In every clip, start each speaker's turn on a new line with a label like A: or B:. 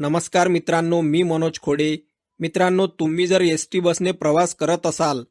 A: नमस्कार मित्रांनो मी मनोज खोडे. मित्रांनो तुम्ही जर एस टी बसने प्रवास करत असाल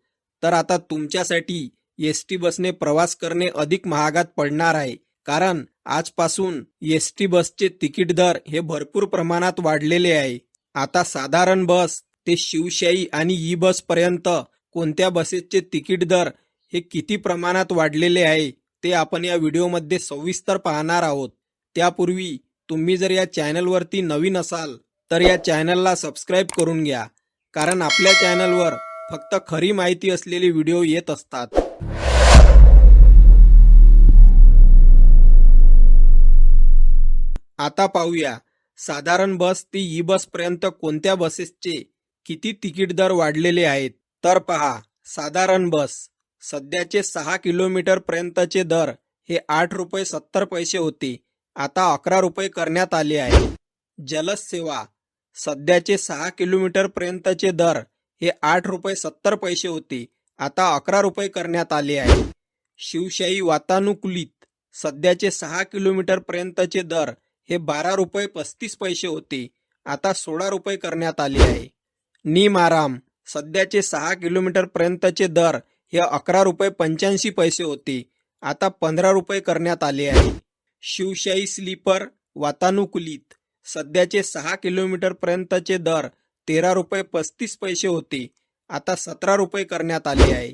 A: तर आता तुमच्यासाठी एस टी बसने प्रवास करणे अधिक महागात पडणार आहे. कारण आजपासून एस टी बसचे तिकीट दर हे भरपूर प्रमाणात वाढलेले आहे. आता साधारण बस ते शिवशाही आणि ई बस पर्यंत कोणत्या बसेसचे तिकीट दर हे किती प्रमाणात वाढलेले आहे ते आपण या व्हिडिओमध्ये सविस्तर पाहणार आहोत. त्यापूर्वी तुम्ही जर या चॅनलवरती नवीन असाल तर या चॅनलला सबस्क्राईब करून घ्या. कारण आपल्या चॅनलवर फक्त खरी माहिती असलेले व्हिडिओ येत असतात. आता पाहूया साधारण बस ती ई बस पर्यंत कोणत्या बसेसचे किती तिकीट दर वाढलेले आहेत? तर पहा साधारण बस सध्याचे सहा किलोमीटर पर्यंतचे दर हे आठ रुपये सत्तर पैसे होते. आता अकरा रुपये करण्यात आले आहे जलद सेवा सध्याचे सहा किलोमीटर पर्यंतचे दर हे आठ रुपये सत्तर पैसे होते. आता अकरा रुपये करण्यात आले आहे शिवशाही वातानुकूलित सध्याचे सहा किलोमीटर पर्यंतचे दर हे बारा रुपये पस्तीस पैसे होते. आता सोळा रुपये करण्यात आले आहे. नीम आराम सध्याचे सहा किलोमीटर पर्यंतचे दर हे अकरा रुपये पंच्याऐंशी पैसे होते. आता पंधरा रुपये करण्यात आले आहे शिवशाही स्लीपर वातानुकूलित. सध्याचे सहा किलोमीटर पर्यंतचे दर तेरा रुपये पस्तीस पैसे होते. आता सतरा रुपये करण्यात आले आहे.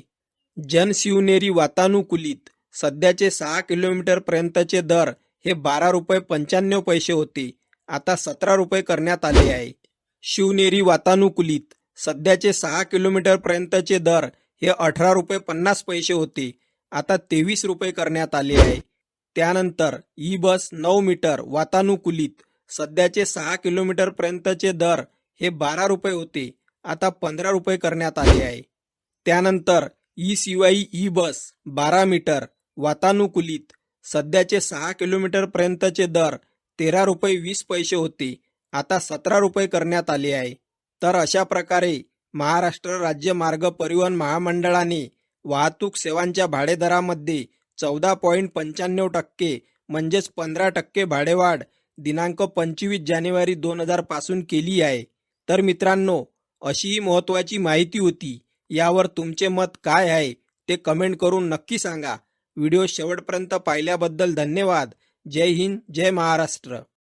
A: जनशिवनेरी वातानुकूलित. सध्याचे सहा किलोमीटर पर्यंतचे दर हे बारा रुपये पंच्याण्णव पैसे होते. आता सतरा रुपये करण्यात आले आहे. शिवनेरी वातानुकूलित. सध्याचे सहा किलोमीटर पर्यंतचे दर हे अठरा रुपये पन्नास पैसे होते. आता तेवीस रुपये करण्यात आले आहे. त्यानंतर ई बस नऊ मीटर वातानुकूलित सध्याचे सहा किलोमीटर पर्यंतचे दर हे बारा रुपये होते आता पंधरा रुपये करण्यात आले आहे. त्यानंतर ई शिवाई ई बस बारा मीटर वातानुकूलित सध्याचे सहा किलोमीटर पर्यंतचे दर तेरा रुपये वीस पैसे होते आता सतरा रुपये करण्यात आले आहे. तर अशा प्रकारे महाराष्ट्र राज्य मार्ग परिवहन महामंडळाने वाहतूक सेवांच्या भाडेदरामध्ये चौदा पॉईंट पंच्याण्णव टक्के म्हणजेच पंधरा टक्के भाडेवाढ दिनांक पंचवीस जानेवारी दोन हजारपासून केली आहे. तर मित्रांनो अशी ही महत्वाची माहिती होती. यावर तुमचे मत काय आहे ते कमेंट करून नक्की सांगा. व्हिडिओ शेवटपर्यंत पाहिल्याबद्दल धन्यवाद. जय हिंद जय महाराष्ट्र.